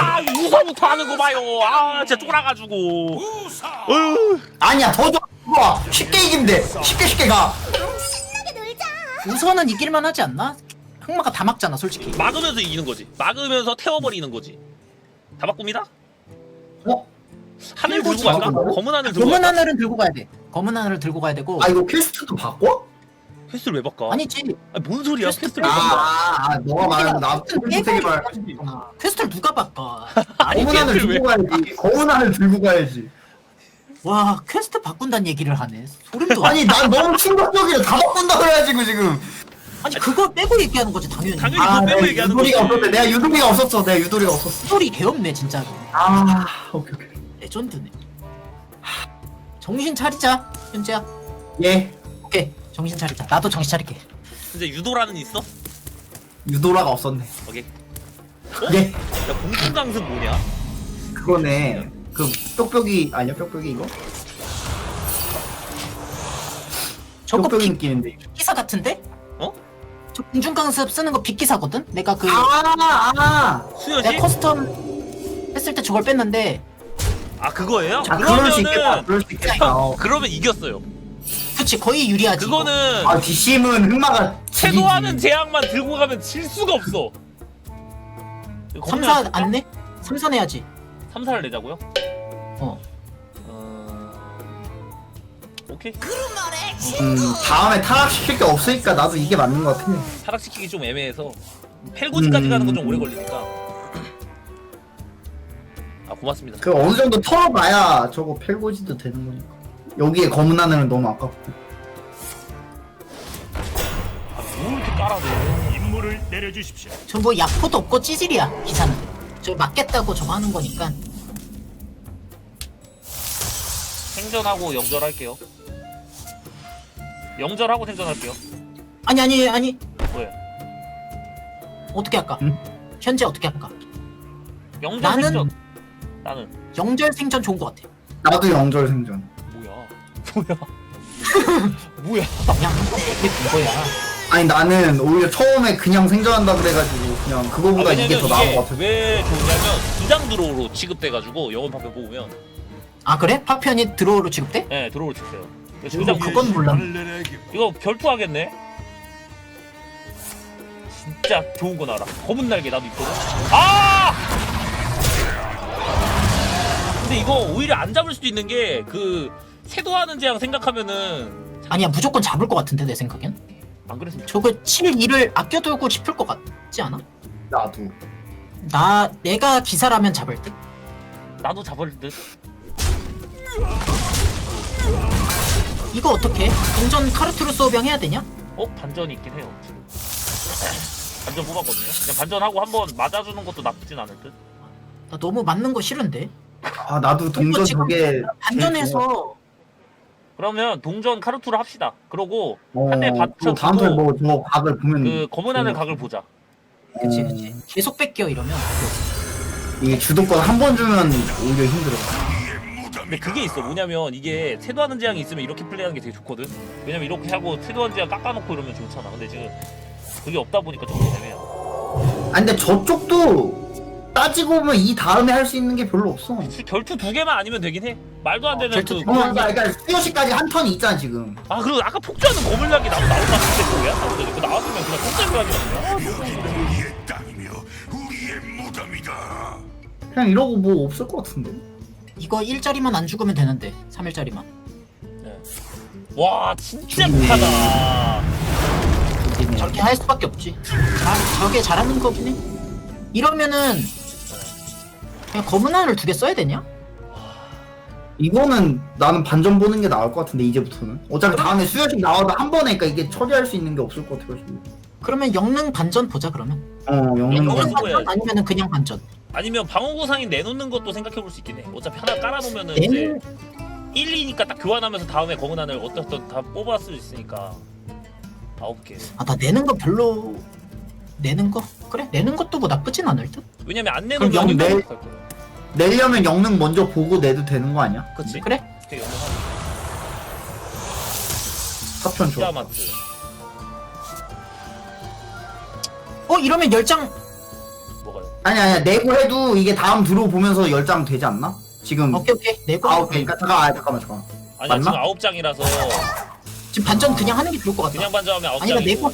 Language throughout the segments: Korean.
와 우서부터 하는 거 봐요. 아 진짜 쫄아가지고. 어휴. 아니야 더 좋아 쉽게 이기면 돼 쉽게 쉽게 가 우선은 이길만 하지 않나? 흑마가 다 막잖아 솔직히 막으면서 이기는 거지. 막으면서 태워버리는 거지. 다 바꿉니다. 어? 하늘 들고 갈까? 검은 하늘 들고 검은 갈까? 하늘은 들고 가야 돼 검은 하늘을 들고 가야 되고 아 이거 퀘스트도 바꿔? 퀘스트를 왜 바꿔? 아니지. 아니, 뭔 소리야? 퀘스트 퀘스트를 왜 바꿔? 아, 아 너가 말하는 나 빼고 말. 퀘스트를 누가 바꿔? 아니 검은 하늘 퀘스트를 왜? 들고 가야지. 검은 하늘 들고 가야지. 와 퀘스트 바꾼다는 얘기를 하네. 소름 돋아 아니 난 너무 충격적이라 다 바꾼다 그래가지고 지금. 아니 그거 빼고 얘기하는 거지 당연히. 당연히 아 그거 빼고 내가 얘기하는 유도리가 거지. 없었대 내가 유도리가 없었어. 내가 유도리가 없었어. 스토리 개없네 진짜로 아 오케이 오케이. 레전드네. 정신 차리자 현재야. 예 정신 차리자 나도 정신 차릴게 근데 유도라는 있어? 유도라가 없었네 오케이. 예야 공중 강습 뭐냐? 그거네 그 뾱뾱이 아니야 뾱뾱이 이거? 저거 뾱뾱이 빅 느낌인데 기사 같은데? 어? 저 공중 강습 쓰는 거 빅기사거든? 내가 그 아 아 수여지? 내가 커스텀 했을 때 저걸 뺐는데 아 그거예요? 아, 그럴 수 있겠다 그러면은 그럴 수 있겠다 어. 그러면 이겼어요. 그치 거의 유리하지 이거. 그거는 아 뒷심은 흑마가 지리지. 제약만 들고 가면 질 수가 없어. 삼사 안 내? 삼사 내야지 3사를 내자고요? 어 어... 오케이. 음 다음에 타락시킬 게 없으니까 나도 이게 맞는 것 같아 타락시키기 좀 애매해서 펠고지까지 음. 가는 건 좀 오래 걸리니까. 아 고맙습니다. 그 어느 정도 털어봐야 저거 펠고지도 되는 거니까 여기에 검은 하늘은 너무 아깝고 아뭐 이렇게 깔아대? 임무를 내려주십시오. 저뭐 약포도 없고 찌질이야 기사는 저 맞겠다고 저거 하는 거니까 생전하고 영절할게요. 영절하고 생전할게요. 아니 아니 아니 뭐야? 어떻게 할까? 응? 현재 어떻게 할까? 영절 나는 생전. 나는 영절 생전 좋은 거 같아 나도 영절 생존 뭐야? 뭐야? 그냥 이게 그거야 아니 나는 오히려 처음에 그냥 생존한다 그래가지고 그냥 그거보다 아, 이게 더 나은 것 같아 왜 좋냐면 기장 드로우로 취급돼가지고 영원 파편 뽑으면 아 그래? 파편이 드로우로 취급돼? 예 드로우로 취급돼요. 그래서 그건 몰라. 이거 결투하겠네. 진짜 좋은 거 나라. 검은 날개 나도 있거든. 아! 근데 이거 오히려 안 잡을 수도 있는 게 그 세도하는 재앙 생각하면은 아니야 무조건 잡을 것 같은데 내 생각엔 안 그랬으면 저거 7, 2를 아껴두고 싶을 것 같지 않아? 나도 나 내가 기사라면 잡을 듯? 나도 잡을 듯. 이거 어떻게? 동전 카르투르 소병 해야 되냐? 어 반전이 있긴 해요. 반전 뽑았거든요. 그냥 반전하고 한번 맞아주는 것도 나쁘진 않을 듯. 나 너무 맞는 거 싫은데 아 나도 동전 지금 저게 반전해서 그러면 동전 카르투를 합시다. 그러고 어, 한대 또 받쳐주고 다음 턴 뭐저 각을 보면 그 검은 하늘 음. 각을 보자. 그치 그치 계속 뺏겨 이러면 이게 주도권 한 번 주면 오히려 힘들어 근데 그게 있어. 뭐냐면 이게 세도하는 재앙이 있으면 이렇게 플레이하는 게 되게 좋거든. 왜냐면 이렇게 하고 세도하는 재앙 깎아놓고 이러면 좋잖아. 근데 지금 그게 없다 보니까 좀 애매해요. 아 근데 저쪽도 따지고 보면 이 다음에 할 수 있는 게 별로 없어 결투 두 개만 아니면 되긴 해. 말도 안 되는 결투 그. 두 어, 그러니까, 그러니까 수요시까지 한 턴이 있잖아 지금 아 그리고 아까 폭주하는 거물약이 나도 나올 것 같은데 그거야? 그 나왔으면 그냥 폭주하는 거 아니야? 우리의 땅이며 우리의 무덤이다. 그냥 이러고 뭐 없을 것 같은데 이거 1짜리만 안 죽으면 되는데 3일짜리만 네. 와 진짜 죽이네. 못하다. 저렇게 할 수밖에 없지 잘, 저게 잘하는 거긴 해 이러면은 그냥 검은 하늘 두 개 써야 되냐? 이거는 나는 반전 보는 게 나을 것 같은데 이제부터는 어차피 다음에 수요식 나와도 한 번에 그러니까 이게 처리할 수 있는 게 없을 것 같아가지고 그러면 영능 반전 보자 그러면 어 쓰고 해야지. 아니면은 그냥 반전 아니면 방어구상인 내놓는 것도 생각해 볼 수 있긴 해. 어차피 하나 깔아놓으면은 내는- 이제 1, 2니까 딱 교환하면서 다음에 검은 하늘 어떻든 다 뽑을 수 있으니까 아홉 개. 아나 내는 거 별로 내는 거 그래 내는 것도 뭐 나쁘진 않을 듯 왜냐면 안 그럼 내놓으면 영 이거 내- 못할 거야. 내려면 영능 먼저 보고 내도 되는 거 아니야? 그치? 그래 되게. 사편 좋아 시아마트. 어 이러면 열장 뭐가요? 아니 아니야 내고 해도 이게 다음 들어보면서 열장 되지 않나? 지금 오케이 오케이 내고 아홉 개니까 잠깐 아 잠깐만 잠깐. 아니야 맞나? 지금 아홉 장이라서 지금 반전 그냥 하는 게 좋을 것 같다 그냥 반점하면 아홉 장이고 내고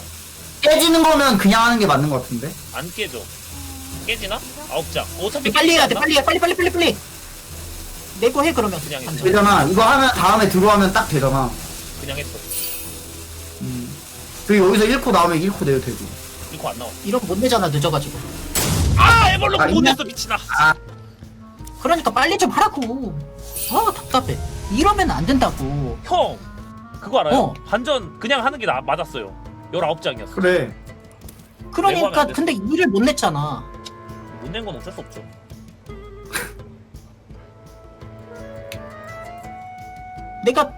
깨지는 거면 그냥 하는 게 맞는 것 같은데. 안 깨져. 깨지나? 아홉 장. 어차피 빨리 해야 돼 않나? 빨리 해 빨리 빨리 빨리 빨리 내고 해 그러면 그냥 반전. 되잖아. 이거 하면 다음에 들어가면 딱 되잖아. 그냥 했어. 음. 그리고 여기서 1코 나오면 1코 내도 되고. 이거 안 나와. 이런 못 내잖아 늦어가지고 아 에벌로 아, 못 있나? 냈어 미친아. 그러니까 빨리 좀 하라고 아 답답해 이러면 안 된다고 형 그거 알아요? 어. 반전 그냥 하는 게 나, 맞았어요. 열아홉 장이었어. 그래. 내고 하면 그러니까 안 돼. 근데 일을 못 냈잖아 못낸 건 어쩔 수 없죠. 내가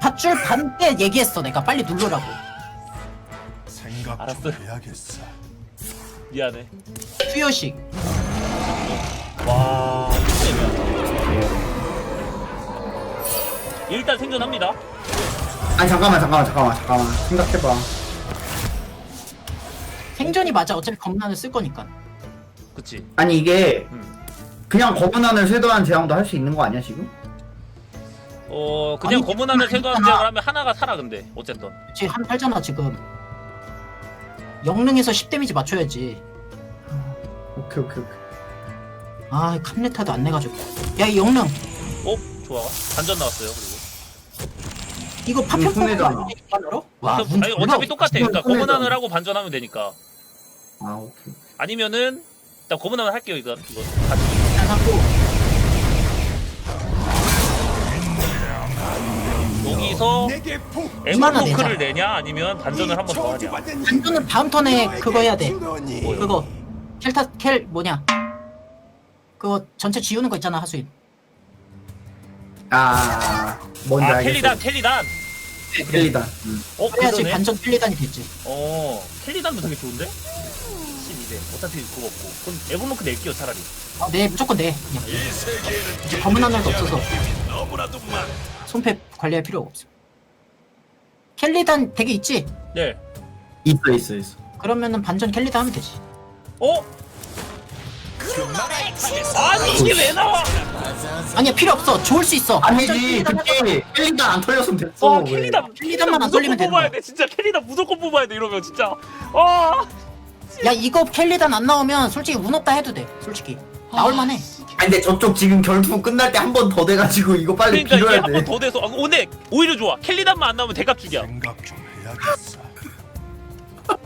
밧줄 반때 얘기했어 내가 빨리 누르라고 생각 알았어. 좀 해야겠어. 미안해. 수요식 와. 진짜 미안해. 일단 생존합니다. 아니 잠깐만 잠깐만 잠깐만 잠깐만 생각해봐. 생존이 맞아 어차피 검란을 쓸 거니까 그치. 아니 이게 음. 그냥 검은 하늘 쇄도한 제왕도 할 수 있는 거 아니야 지금? 어 그냥 아니, 검은 하늘 세도한 아니잖아. 제약을 하면 하나가 살아 근데 어쨌든. 지금 한 팔잖아 지금 영능에서 10 데미지 맞춰야지 오케이 오케이 오케이. 아 캄레타도 안 내가지고 야 이 영능 어 좋아. 반전 나왔어요 그리고. 이거 음, 파편 손해잖아. 아니, 아니, 존나 어차피. 똑같아. 그러니까 손해잖아. 검은 하늘하고 반전하면 되니까. 아 오케이. 아니면은 일단 하늘 할게요 이건 이거. 같이. 여기서 내자. 내냐 아니면 반전을 한 번 더 하냐. 반전은 다음 턴에 그거 해야 돼 뭐요? 그거 켈타 켈 뭐냐 그거 전체 지우는 거 있잖아 하수인 아 뭔지 아 알겠어. 켈리단 켈리단. 켈리단. 음. 어 그래야지 그러네. 반전 켈리단이 됐지 어 켈리단도 되게 좋은데? 12대 어차피 그거 없고 그럼 에버노크 낼게요 차라리 어, 네 무조건 네 그냥 이 세계는 이제 검은 하늘도 없어서 너무나도 많. 손패 관리할 필요가 없어 켈리단 되게 있지? 네 있어 있어 있어. 그러면은 반전 켈리단 하면 되지 어? 아니 이게 왜 나와? 아니야 필요 없어 좋을 수 있어 반전 아니지 켈리단 그때 켈리단 안 털렸으면 됐어. 와 왜. 켈리단 켈리단만 안 무조건 돌리면 되는 뽑아야 거야. 돼 진짜 켈리단 무조건 뽑아야 돼 이러면 진짜 와 야 이거 켈리단 안 나오면 솔직히 운 없다 해도 돼 솔직히. 나올만해. 아니 근데 저쪽 지금 결투 끝날 때 한 번 더 돼가지고 이거 빨리 그러니까 이게 빌어야 한 돼. 번 더 돼서 아, 근데 오히려 좋아. 켈리단만 안 나오면 대각죽이야 생각 좀 해야겠어.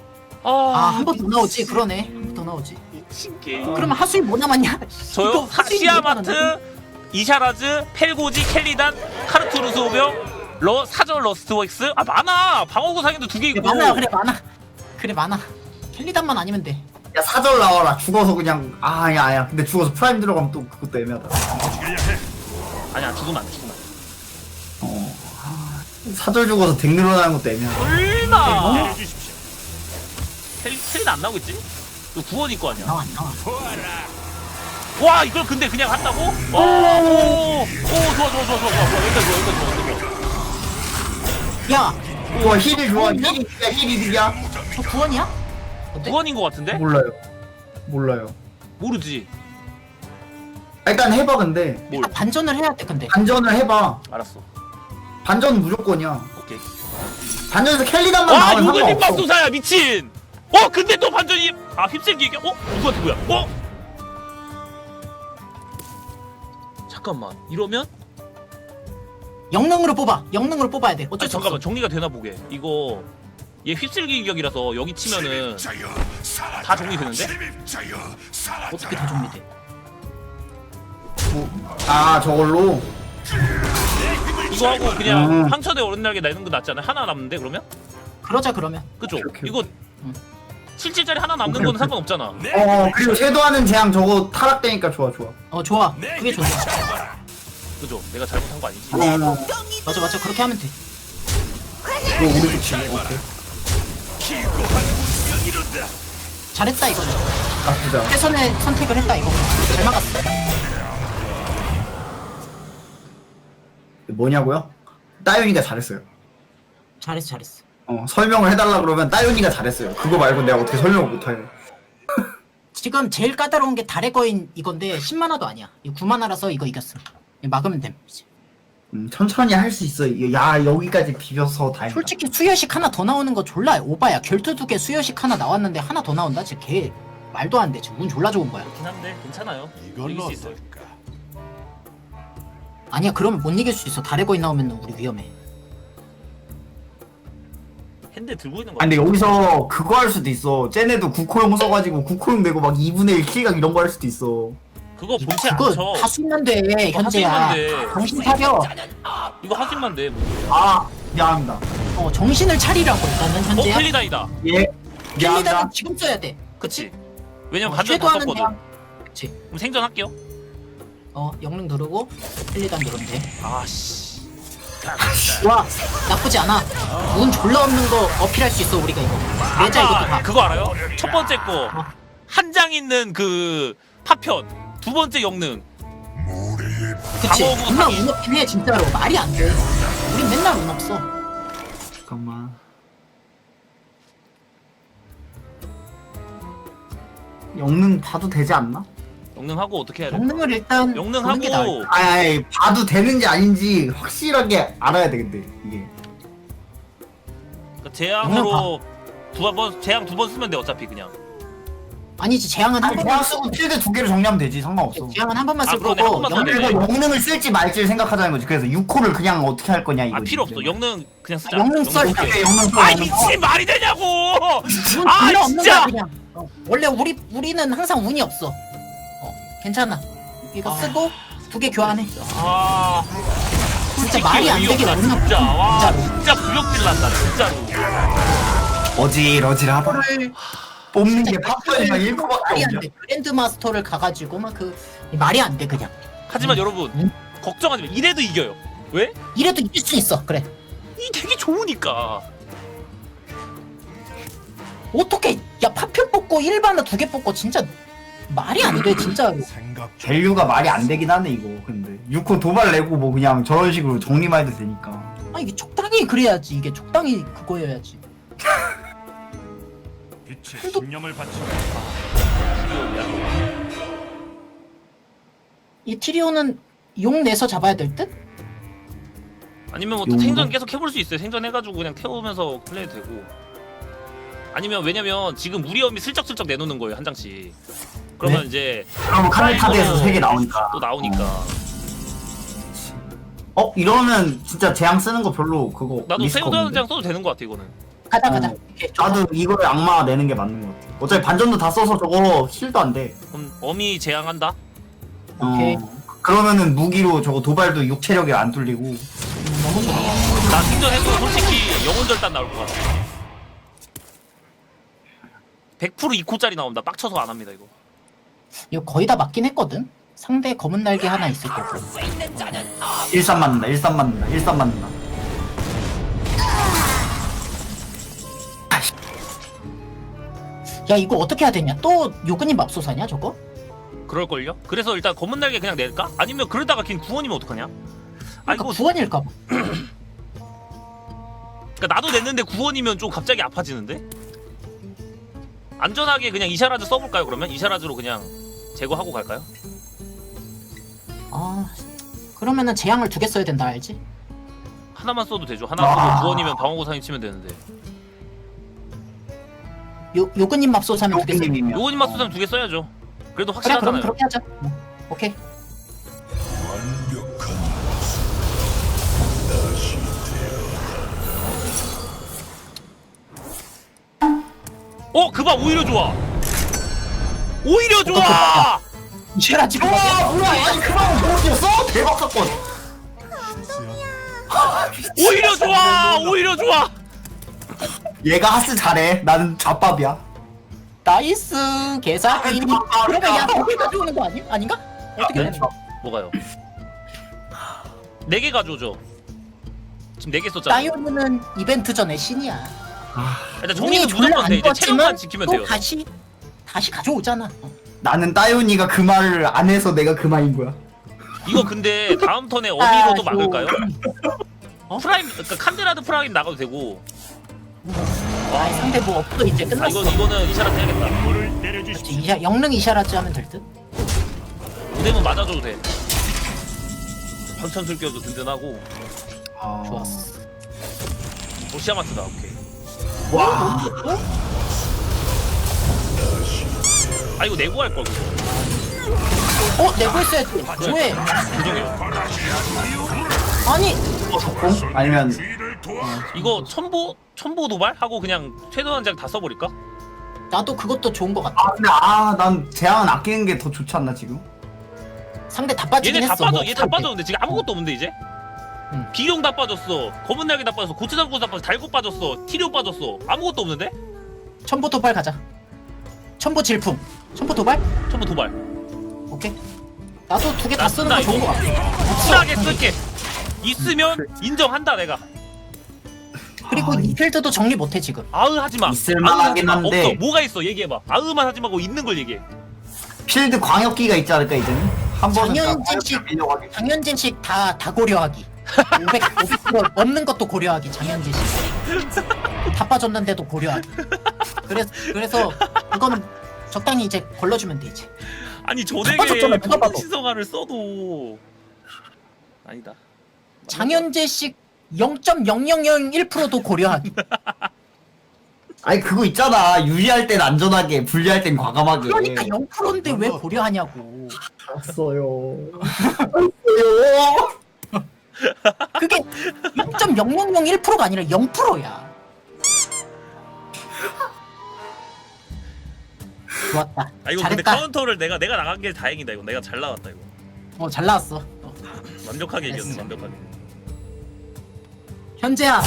아 한 아 번 더 나오지? 그러네. 한 번 더 나오지. 신기해 그러면 하수인 뭐 남았냐? 저요? 이거 하, 하수인 뭐 시아마트, 남았나? 이샤라즈, 펠고지, 켈리단, 카르투르스 오병, 러 사절 러스트웍스. 아 많아! 방어구 상인도 두 개 그래 있고. 많아 그래 많아. 그래 많아 켈리단만 아니면 돼 야 사절 나와라 죽어서 그냥 아 아니야 근데 죽어서 프라임 들어가면 또 그것도 애매하다. 아니야 죽으면 안돼 죽으면 어. 아, 사절 죽어서 덱 늘어나는 것도 애매하다. 얼마. 켈리, 켈리단 안 나오겠지? 너 구원일 거 아니야 나와 나와 와 이걸 근데 그냥 한다고? 와, 오, 오 좋아 좋아 좋아 좋아 좋아 여기까지 좋아 여기까지 좋아 여기까지 좋아 야, 와 힐이 좋아 힐이 야 힐이 득이야? 저 구원이야? 어때? 구원인 거 같은데? 몰라요. 몰라요. 모르지 아, 일단 해봐 근데 뭘 일단 반전을 해야 돼 근데 반전을 해봐. 알았어 반전 무조건이야. 오케이 반전에서 캘리단만 와 나오면 요거님 상관없어. 맙소사야 미친 어 근데 너 반전이 아 휩쓸기 얘기 어? 누구한테 뭐야 어? 잠깐만 이러면 영능으로 뽑아 영능으로 뽑아야 돼 어쩔 수 잠깐만 없어 정리가 되나 보게 이거 얘 휩쓸기 기격이라서 여기 치면은. 다 정리 되는데? 침입자여, 살아라. 어떻게 다 정리돼 뭐, 아 저걸로 이거 하고 그냥 음. 상처대 오른날개 내는 거 낫잖아 하나 남는데 그러면? 그러자 그러면 그죠? 오케이, 오케이. 이거 응. 77짜리 하나 남는 오케이, 거는 오케이. 상관없잖아 내어 그리고 쇄도하는 재앙 저거 타락되니까 좋아 좋아. 어 좋아 내 그게 좋아. 그죠? 내가 잘못한 거 아니지? 어 맞아 맞아 그렇게 하면 돼 이거 우리 좋지. 오케이. 잘했다 이거는 않아. 최선의 선택을 했다 이거 잘 막았어 뭐냐고요? 따윤이가 잘했어요. 잘했어 잘했어 어 설명을 해달라 그러면 따윤이가 잘했어요. 그거 말고 내가 어떻게 설명을 못해. 지금 제일 까다로운 게 달의 거인 이건데 10만화도 아니야. 이 9만화라서 이거 이겼음. 이거 막으면 됨. 이제. 음, 천천히 할 수 있어. 야 여기까지 비벼서 다행이다. 솔직히 수여식 하나 더 나오는 거 졸라 오바야. 결투 두 개 수여식 하나 나왔는데 하나 더 나온다? 진짜 걔 말도 안 돼. 지금 운 졸라 좋은 거야. 그렇긴 한데 괜찮아요. 이걸로 수 있어요. 어떨까? 아니야 그러면 못 이길 수 있어. 달의 거인 나오면 우리 위험해. 핸드 들고 있는 거. 아 근데 여기서 그거 할 수도 있어. 쟤네도 국호용 써가지고 국호용 내고 막 2분의 1 킬각 이런 거 할 수도 있어. 그거 본체 안 그거 쳐. 다 쓰면 돼 현재야. 돼. 정신 차려. 이거 하수만 돼. 뭐. 아 미안합니다. 어 정신을 차리라고 일단은 어 현재야. 펠리다이다. 예 미안합니다. 킬리다는 지금 써야 돼. 그치? 왜냐면 어, 반전 다 쇄도하는 썼거든. 양. 그치. 그럼 생존할게요. 어 영능 누르고 킬리다 누르면 돼. 아씨. 와 나쁘지 않아. 운 졸라 없는 거 어필할 수 있어 우리가 이거. 내자 이것도. 그거 알아요? 첫 번째 거 어. 한장 있는 그 파편. 두 번째 영능. 그치. 방어구 존나 상의. 운 없긴 해 진짜로 말이 안 돼. 우린 맨날 운 없어. 잠깐만. 영능 봐도 되지 않나? 영능하고 어떻게 해야 돼? 영능을 일단 영능 보는 게 나을 하고 아니, 아니 봐도 되는지 아닌지 확실하게 알아야 되겠데 이게. 그러니까 제왕으로 두 번 제왕 두번 쓰면 돼 어차피 그냥. 아니지 재앙은 한 아니 번만 쓰고 필드 두 개를 정리하면 되지 상관없어. 재앙은 한 번만 아, 그러네. 한 번만 써야 영능 영능을 쓸지 말지를 생각하자는 거지. 그래서 6호를 그냥 어떻게 할 거냐 이거. 아 필요 없어. 영능 그냥 쓰자. 영능 써, 쓸게. 오케이 영능 써. 아 영능 써. 미친 말이 되냐고! 운 아, 없는 진짜! 거야 그냥. 어, 원래 우리 우리는 항상 운이 없어. 어 괜찮아. 이거 아. 쓰고 두 개 교환해. 아 진짜 솔직히 말이 안 어이없다, 되게 운이 없어. 진짜 와 진짜로. 진짜 구역질 난다 진짜로. 어질어질하다. 이거를 뽑는 게 진짜 파편이랑 말이 1코밖에 안 없냐. 돼. 그랜드 마스터를 가가지고 막 그 말이 안 돼 그냥. 하지만 음. 여러분 음. 걱정하지 마. 이래도 이겨요. 왜? 이래도 이길 수 있어. 그래. 이 되게 좋으니까. 어떻게 야 파편 뽑고 일반을 두개 뽑고 진짜 말이 안 돼 진짜로. 생각 좀 밸류가 말이 안 되긴 하네 이거 근데 6호 도발 내고 뭐 그냥 저런 식으로 정리만 해도 되니까 아 이게 적당히 그래야지 이게 적당히 그거여야지. 빛의 신념을 바치고 이 티리오는 용 내서 잡아야 될 듯? 아니면 용도? 생존 계속 해볼 수 있어요. 생존해가지고 그냥 태우면서 플레이도 되고. 아니면 왜냐면 지금 우리엄이 슬쩍슬쩍 내놓는 거예요 한 장씩. 그러면 네? 이제 그럼 카드카드에서 프라이머로 3개 나오니까 또 나오니까. 어? 이러면 진짜 재앙 쓰는 거 별로 그거 나도 리스크 세우드하는 없는데? 장 써도 되는 것 같아 이거는. 가자 어. 가자. 나도 이거를 악마 내는 게 맞는 것 같아 어차피 반전도 다 써서 저거 힐도 안 돼 그럼 어미 제왕한다. 오케이. 어, 그러면은 무기로 저거 도발도 육체력이 안 뚫리고 너무. 나 생존해도 솔직히 영혼절단 나올 것 같아. 100% 2코짜리 나온다. 빡쳐서 안 합니다 이거. 이거 거의 다 맞긴 했거든. 상대 검은 날개 하나 있을 거고. 일삼 맞는다 일삼 맞는다 일삼 맞는다 야 이거 어떻게 해야 되냐? 또 요근이 맙소사냐 저거? 그럴걸요? 그래서 일단 검은 날개 그냥 낼까? 아니면 그러다가 걘 구원이면 어떡하냐? 아 그러니까 이거 구원일까 봐. 그러니까 나도 냈는데 구원이면 좀 갑자기 아파지는데? 안전하게 그냥 이샤라즈 써볼까요 그러면? 이샤라즈로 그냥 제거하고 갈까요? 아 그러면은 재앙을 두 개 써야 된다 알지? 하나만 써도 되죠 하나 아. 쓰고 구원이면 방어구 사인 치면 되는데 요 요근님 맙소사면 두개 써. 요기님이면 요원님 맞서면 두 개 써야죠 그래도 그래 그럼 확실하잖아요 그렇게 하자. 응. 오케이. 어? 그봐 오히려 좋아 오히려 좋아 이래라 지금. 와 뭐야 아니 그만 뭐였어? 대박 사건 오히려 좋아 오히려 좋아 얘가 하스 잘해 나는 잡밥이야 나이스 개사기. 아, 그러면 야 아, 거기 가져오는 거 아니? 아닌가? 어떻게 네? 되는 뭐가요? 네 개 가져오죠 지금 네 개 썼잖아요 나이오는 이벤트 전에 신이야. 일단 운이 정리는 졸라 무조건 안돼 이제 좋았지만 체력만 지키면 또 돼요 다시 다시 가져오잖아. 어. 나는 따윤이가 그 말을 안 해서 내가 그 말인 거야 이거 근데 다음 턴에 아, 어미로도 저- 막을까요? 어? 프라임 그러니까 칸데라드 프라임 나가도 되고 아니 상대 뭐 없어 이제 아 끝났어. 이건 이거는 이샤라 해야겠다. 그렇지 내려주십시오. 이샤, 영능 이샤라즈 하면 될듯? 우대문 맞아줘도 돼. 방천술 껴도 든든하고. 아... 좋았어. 오 시아마트다 오케이. 와. 아 이거 내고 할걸 그거. 어? 내고 있어야지 왜? 죄송해요. 아니. 공? 아니면. 이거 첨보 첨보 도발? 하고 그냥 최대한 장다 써버릴까? 나도 그것도 좋은 거 같아. 아 근데 아난 제한 아끼는 게 더 좋지 않나 지금? 상대 다 빠지긴 얘네 다 했어 빠져 뭐. 얘다 빠졌는데 지금 아무것도 없는데 이제? 응. 비룡 다 빠졌어. 검은 날개 다 빠졌어. 고추장구 다 빠졌어. 달고 빠졌어. 티리오 빠졌어. 아무것도 없는데? 첨보 도발 가자. 첨보 질풍. 첨보 도발? 첨보 도발. 오케이. 나도 두개다나 쓰는 거 쓴다, 좋은 거 같아. 쿨하게 쓸게. 있으면 인정한다 내가 그리고 이 필드도 정리 못해 지금. 아으 하지 마. 있을만하긴 한데. 없어. 뭐가 있어? 얘기해 봐. 아으만 하지 말고 있는 걸 얘기해. 필드 광역기가 있지 않을까 이제는? 한 번은 다 장현진식. 광역기 빌려가지고 장현진식 다, 다 고려하기. 500, 500% 넣는 것도 고려하기 장현진식 다 빠졌는데도 고려하기. 그래서 그래서 그거는 적당히 이제 걸러주면 돼 이제. 아니 빠졌잖아, 누가 봐도. 신성화를 써도 아니다. 장현재식 0.0001%도 고려하기 아니 그거 있잖아. 유리할 땐 안전하게 불리할 땐 과감하게. 그러니까 0%인데 왜 고려하냐고. 알았어요. 알았어요. 그게 0.0001%가 아니라 0%야. 좋았다. 아 이거 근데 잘했다. 카운터를 내가 내가 나간 게 다행이다. 이거 내가 잘 나왔다 이거. 어 잘 나왔어. 어. 완벽하게 이겼네 됐어. 완벽하게 현재야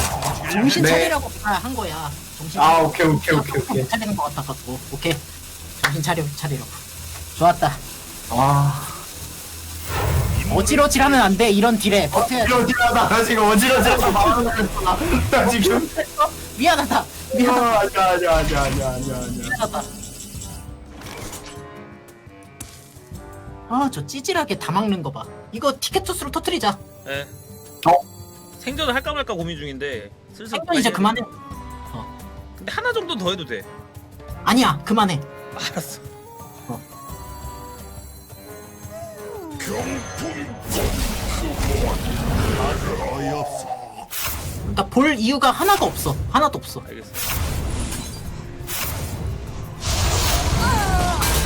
정신 네. 차리라고 아, 한 거야. 정신 아 차리라고. 오케이 오케이 오케이 오케이. 못 차리는 거 같아가지고. 오케이. 정신 차려 차리라고. 좋았다. 아 어지러지하면 안 돼. 이런 딜에 버텨야 돼 어지러지하다. 나 지금 어지러지하다 마음을 나 지금. 미안하다. 미안하다. 아니야 아니야 아니야 아니야 아니야 아니야. 미안하다. 아 저 찌질하게 다 막는 거 봐. 이거 티켓 토스로 터트리자. 예. 어? 생존을 할까 말까 고민 중인데 슬슬 생존 이제 그만해. 근데 하나 정도 더 해도 돼. 아니야 그만해. 알았어. 어이없어. 그러니까 볼 이유가 하나도 없어. 하나도 없어 알겠어.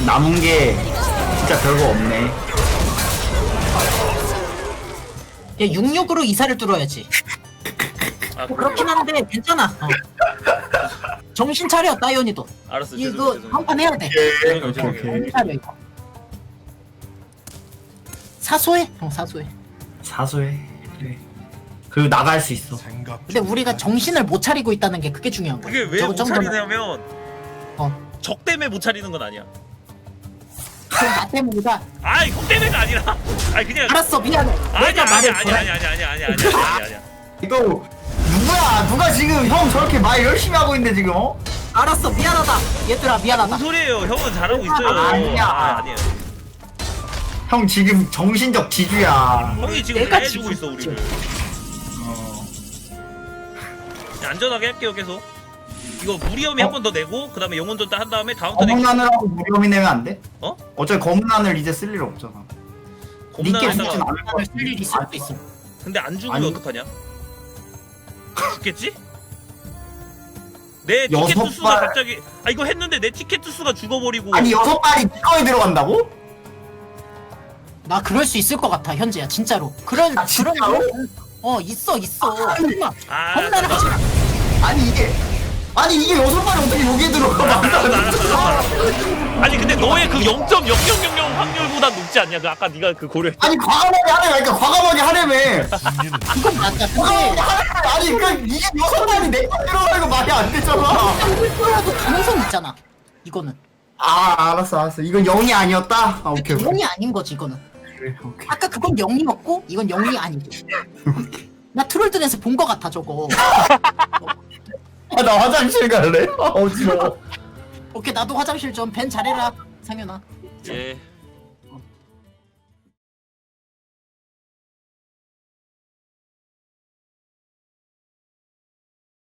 남은 게 진짜 별거 없네 야 66으로 이사를 뚫어야지. 아 뭐. 그렇긴 한데 괜찮아. 어. 정신 차려 따이언이도. 알았어 이거 죄송해요 죄송해요. 한판 해야 돼. 죄송해요 죄송해요 정신 차려 이거. 사소해? 형 사소해. 사소해. 그래. 그리고 나갈 수 있어. 생각. 근데 우리가 정신을 못 차리고 있다는 게 그게 중요한 거야. 그게 왜 저거 못 정도는 차리냐면 어. 적 때문에 못 차리는 건 아니야 나 때문이다. 아이 형 때문에가 아니라. 아니 그냥 알았어 미안해. 아니야 내가 아니야 말을 아니야 돌아 아니야 아니야 아니야 아니야 아니야 아니야. 아니야 이거 누구야 누가 지금 형 저렇게 말 열심히 하고 있는데 지금 어? 알았어 미안하다. 얘들아 미안하다. 무슨 소리예요? 형은 잘하고 있어요. 아니야. 아, 아니에요. 형 지금 정신적 지주야. 형이 지금 내가 다 해주고 있어 우리를. 어. 안전하게 할게요 계속 이거 무리엄이 한번 더 내고 그 다음에 영혼전 한 다음에 다음 턴에 검은 하늘하고 무렴이 내면 안 돼? 어? 어차피 검은 하늘 이제 쓸 일 없잖아 니께 겁나 죽진 하다가 않을 것 오늘 같아 쓸 일이 있을 수도 있어 근데 안 죽으면 아니. 어떡하냐 죽겠지? 내 티켓 수가 발. 갑자기 아 이거 했는데 내 티켓 수가 죽어버리고 아니 여섯 발이 니꺼에 들어간다고? 나 그럴 수 있을 것 같아 현재야 진짜로 그런 아, 그런 진짜로? 어 있어 있어 아니. 아 하지 마 아니 이게 아니 이게 여섯 발이 어떻게 여기에 들어가 알았어, 알았어, 알았어. 아니 근데 너의 그 0.0000 확률보다 높지 않냐? 그 아까 네가 그 고려. 아니 과감하게 하려면 그러니까 과감하게 승리는 이건 근데 과감하게 하려면 아니 그 이게 여섯 발이 내꺼 들어가는 거 말이 안 되잖아. 한글거라도 가능성 있잖아. 이거는. 아 알았어 알았어. 이건 영이 아니었다? 아 오케이 오케이. 영이 아닌 거지 이거는. 그래, 오케이. 아까 그건 영이었고 이건 영이 아니지 나 트롤든에서 본 거 같아 저거 아 나 화장실 갈래? 아 어지러워 오케이 나도 화장실 좀 벤 잘해라 상현아 예.